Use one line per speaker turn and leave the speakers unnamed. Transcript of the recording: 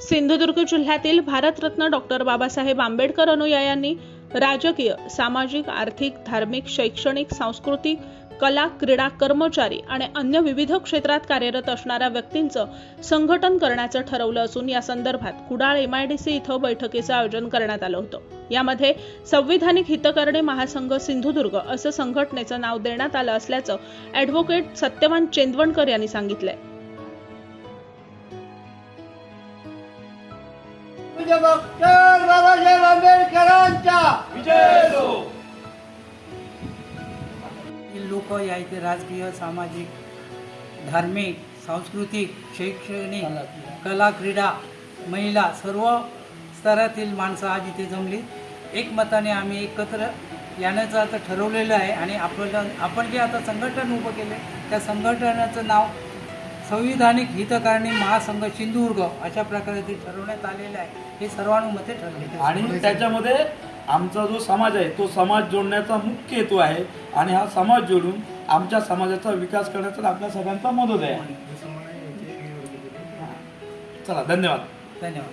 सिंधुदुर्ग जिल्ह्यातील भारतरत्न डॉक्टर बाबासाहेब आंबेडकर अनुयायांनी राजकीय सामाजिक आर्थिक धार्मिक शैक्षणिक सांस्कृतिक कला क्रीडा कर्मचारी आणि अन्य विविध क्षेत्रात कार्यरत असणाऱ्या व्यक्तींचं संघटन करण्याचं ठरवलं असून या संदर्भात कुडाळ एमआयडीसी इथं बैठकीचं आयोजन करण्यात आलं होतं. यामध्ये संविधानिक हितकरणे महासंघ सिंधुदुर्ग असं संघटनेचं नाव देण्यात आलं असल्याचं ॲडव्होकेट सत्यवान चेंदवणकर यांनी सांगितलंय.
पूज्य डॉक्टर बाबासाहेब आंबेडकरांचा
लोक या इथे राजकीय सामाजिक धार्मिक सांस्कृतिक शैक्षणिक कला क्रीडा महिला सर्व स्तरातील माणसं आज इथे जमली. एकमताने आम्ही एकत्र येण्याचं आता ठरवलेलं आहे आणि आपल्याला आपण जे आता संघटन उभं केलं त्या संघटनाचं नाव संविधानिक हितकारणी महासंघ सिंधुदुर्ग अशा प्रकारे ते ठरवण्यात आलेलं आहे. हे सर्वानुमते ठरले.
आणि त्याच्यामध्ये आमचा जो समाज आहे तो समाज जोडण्याचा मुख्य हेतू आहे आणि हा समाज जोडून आमच्या समाजाचा विकास करण्याचा आपल्या सगळ्यांचा मदत आहे. चला धन्यवाद.
धन्यवाद.